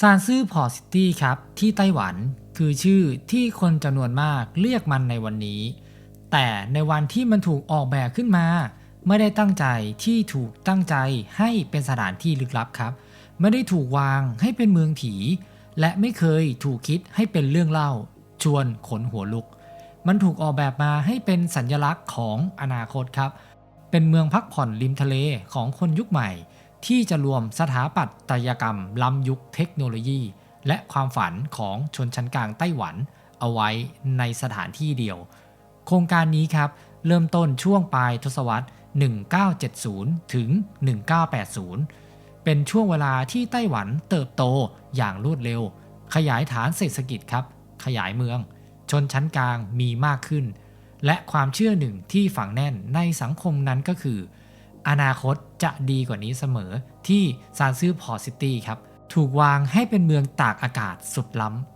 ซานซื่อพอร์ตซิตี้ครับ ที่ไต้หวันคือชื่อที่คนจำนวนมากเรียกมันในวันนี้ แต่ในวันที่มันถูกออกแบบขึ้นมา ไม่ได้ตั้งใจที่ถูกตั้งใจให้เป็นสถานที่ลึกลับครับ ไม่ได้ถูกวางให้เป็นเมืองผี และไม่เคยถูกคิดให้เป็นเรื่องเล่า ชวนขนหัวลุก มันถูกออกแบบมาให้เป็นสัญลักษณ์ของอนาคตครับ เป็นเมืองพักผ่อนริมทะเลของคนยุคใหม่ ที่จะรวมสถาปัตยกรรม ล้ำยุคเทคโนโลยี และความฝันของชนชั้นกลางไต้หวัน เอาไว้ในสถานที่เดียว โครงการนี้ครับ เริ่มต้นช่วงปลายทศวรรษ 1970 ถึง 1980 เป็นช่วงเวลาที่ไต้หวันเติบโตอย่างรวดเร็ว ขยายฐานเศรษฐกิจครับ ขยายเมือง ชนชั้นกลางมีมากขึ้น และความเชื่อหนึ่งที่ฝังแน่นในสังคมนั้นก็คือ อนาคตจะดีกว่านี้เสมอที่ซานซื่อพอร์ตซิตี้ครับ ถูกวางให้เป็นเมืองตากอากาศสุดล้ำ